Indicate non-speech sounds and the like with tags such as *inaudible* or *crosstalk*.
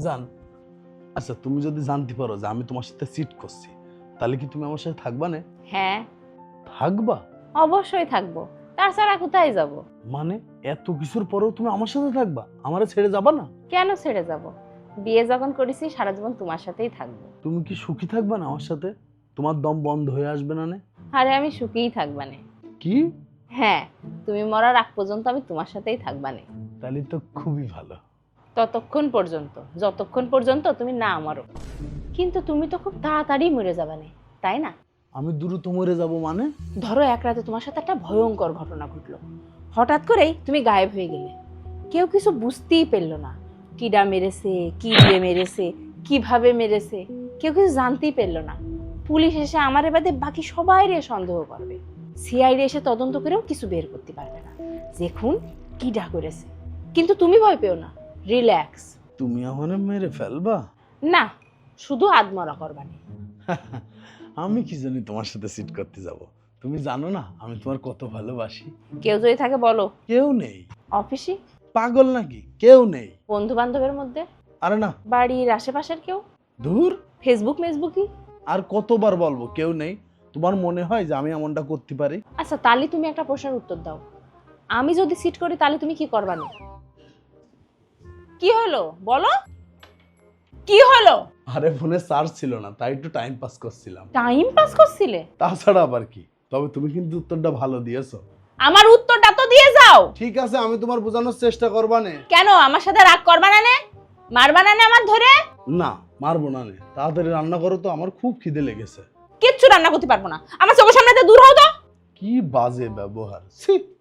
জান। আচ্ছা তুমি যদি জানতে পারো যে আমি তোমার সাথে চিট করছি তাহলে কি তুমি আমার সাথে থাকবা না? হ্যাঁ। থাকবা? অবশ্যই থাকব। তাছাড়া কোথায় যাব? মানে এত কিছুর পরেও তুমি আমার সাথে থাকবা? আমারে ছেড়ে যাবা না? কেন ছেড়ে যাব? বিয়ে যখন করেছি সারা জীবন তোমার সাথেই থাকব। তুমি কি সুখী থাকবা না আমার সাথে? তোমার দম বন্ধ হয়ে আসবে না নে? আরে আমি সুখীই সুখেই থাকবানে কি? হ্যাঁ তুমি মরার আগ পর্যন্ত আমি তোমার সাথেই থাকবানে তাহলে তো খুবই ভালো। ততক্ষণ পর্যন্ত যতক্ষণ পর্যন্ত তুমি না মরো। কিন্তু তুমি তো খুব তাড়াতাড়ি মরে যাবানে তাই না? আমি দ্রুত মরে যাব মানে? ধরো এক রাতে তোমার সাথে একটা ভয়ঙ্কর ঘটনা ঘটলো। হঠাৎ করেই তুমি গায়েব হয়ে গেলে। কেউ কিছু বুঝতেই পারল না। কিডা মেরেছে কি দিয়ে মেরেছে কীভাবে মেরেছে কেউ কিছু জানতেই পারল না। পুলিশ এসে আমার বাদে বাকি সবাই রে সন্দেহ করবে। সিআইডি এসে তদন্ত করেও কিছু বের করতে পারবে না। দেখুন কিডা করেছে। কিন্তু তুমি ভয় পেও না। রিল্যাক্স তুমি আমার মেরে ফেলবা? না শুধু আদমরা করবানি। *laughs* আমি কি জানি তোমার সাথে সিট করতে যাব। তুমি জানো না আমি তোমার কত ভালোবাসি। কেউ যদি থাকে বলো। কেউ নেই। অফিসে? পাগল নাকি? কেউ নেই। বন্ধু বান্ধবের মধ্যে? আরে না। বাড়ির আশেপাশের কেউ? দূর ফেসবুক মেসবুকই আর কতবার বলব কেউ নেই। তোমার মনে হয় যে আমি এমনটা করতে পারি? আচ্ছা তাহলে তুমি একটা প্রশ্নের উত্তর দাও। আমি যদি সিট করি তাহলে তুমি কি করবা না? কি হলো? বলো। কি হলো? আরে ফোনে চার্জ ছিল না তাই একটু টাইম পাস করছিলাম। টাইম পাস করছিলে? তাছাড়া আবার কি? তবে তুমি কিন্তু উত্তরটা ভালো দিয়েছ। আমার উত্তরটা তো দিয়ে যাও। ঠিক আছে আমি তোমার বোঝানোর চেষ্টা করবা নে। কেন? আমার সাথে রাগ করবা না নে? মারবা না নে আমার ধরে? না মারবো না নে। তাড়াতাড়ি রান্না করো তো আমার খুব খিদে লেগেছে। কিচ্ছু রান্না করতে পারব না। আমার চোখের সামনে থেকে দূর হও তো। কি বাজে ব্যবহার। ছি!